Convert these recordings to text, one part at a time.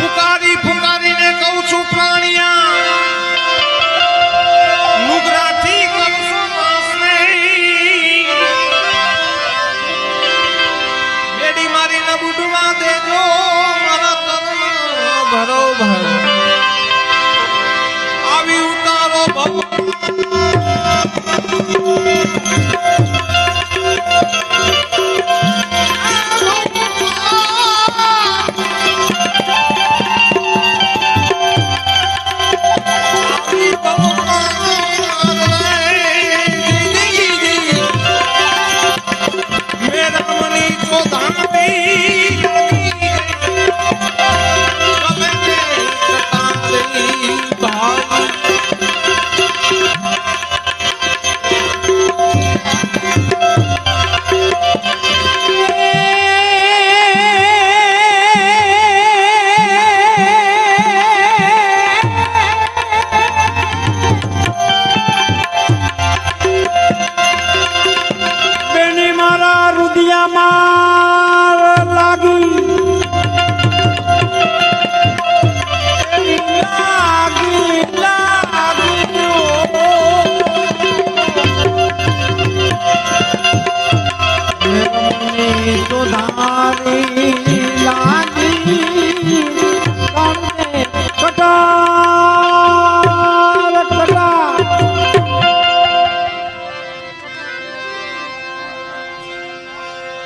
પુકારી પુકારીને કહું છું પ્રાણિયા. Oh,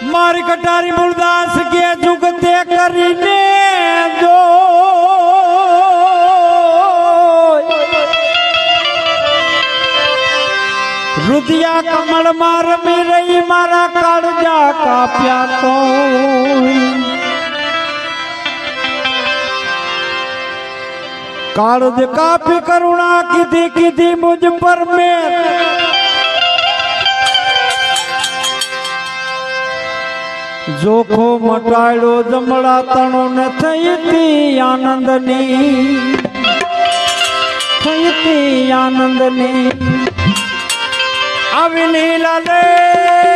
મારી કટારી મૂળદાસ કે જુગતે કરીને જો રુદિયા કમળમાં રમી રહી મારા કાળજા કાપ્યા તો. કાળજ કાપી કરુણા કીધી કીધી મુજ પર મેં. જોખો મટાડ્યો જમડા તણો ને થઈતી આનંદની. થઈતી આનંદની. આવી લીલા લે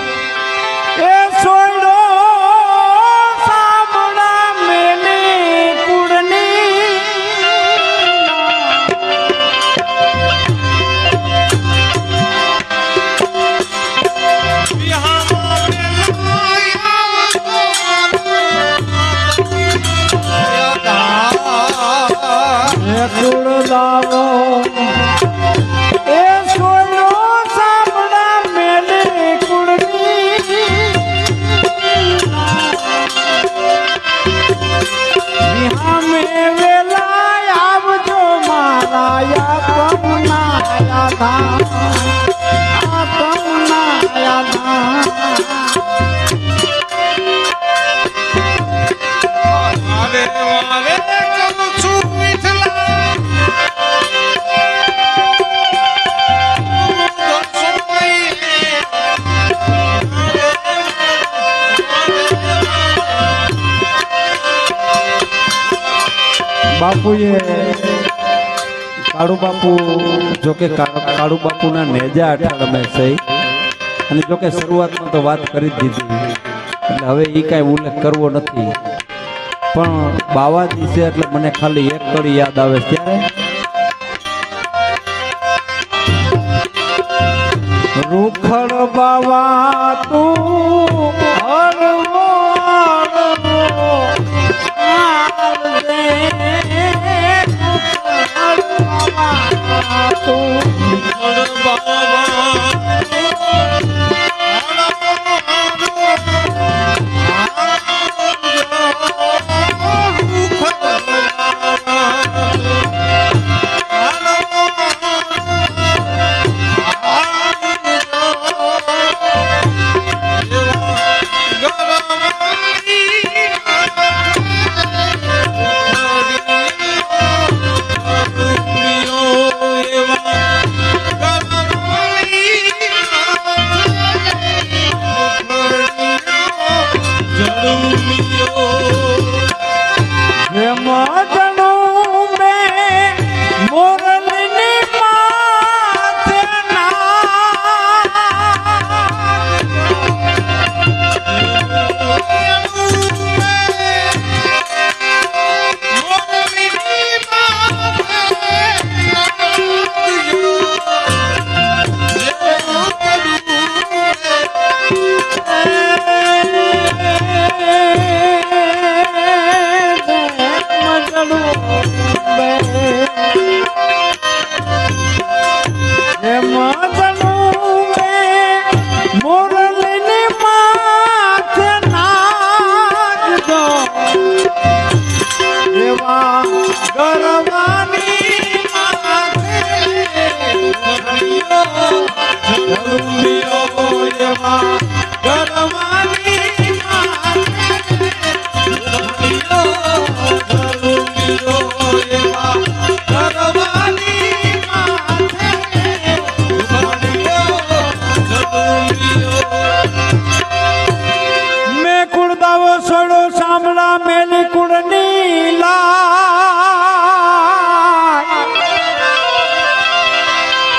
બાપુએ કાળુ બાપુ, જોકે કાળુ બાપુના નેજા અઠાડમે સહી. અને જોકે શરૂઆતમાં તો વાત કરી જ દીધી. એટલે હવે એ કાંઈ ઉલ્લેખ કરવો નથી. પણ બાવાજી છે એટલે મને ખાલી એક કડી યાદ આવે ત્યારે રૂખડ બાવા તું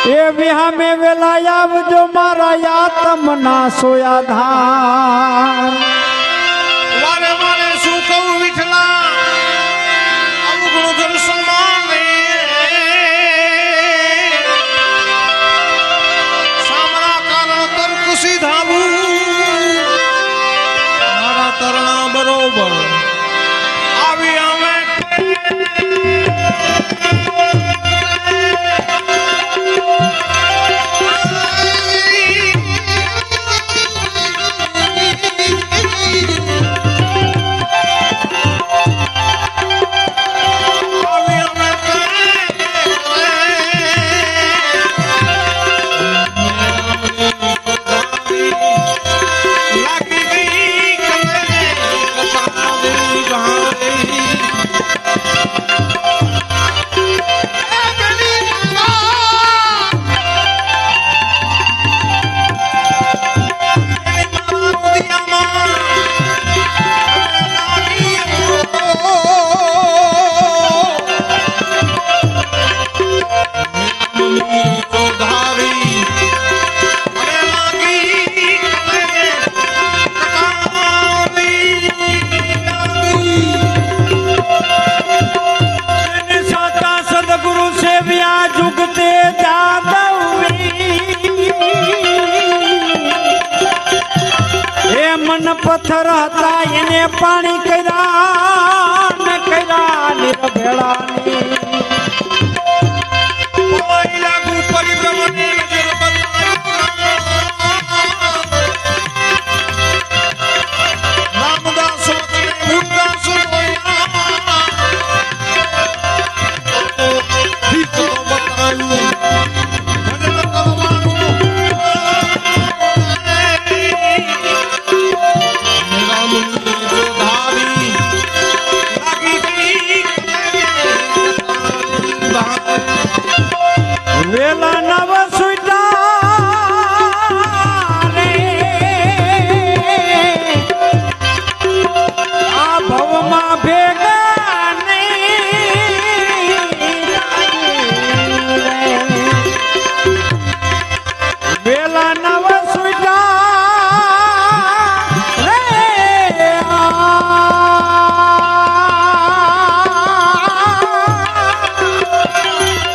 એ વિહામે વેલા આવજો, મારા યાતમ ના સોયા ધાર. વારે વારે શું કહું વિઠલા અવગુણ દર્શન માને સામરા કારણ તર્ક સીધાવું. મારા તરણા બરોબર. પથ્થર હતા એને પાણી કર્યા કર્યા નિરભેળાની.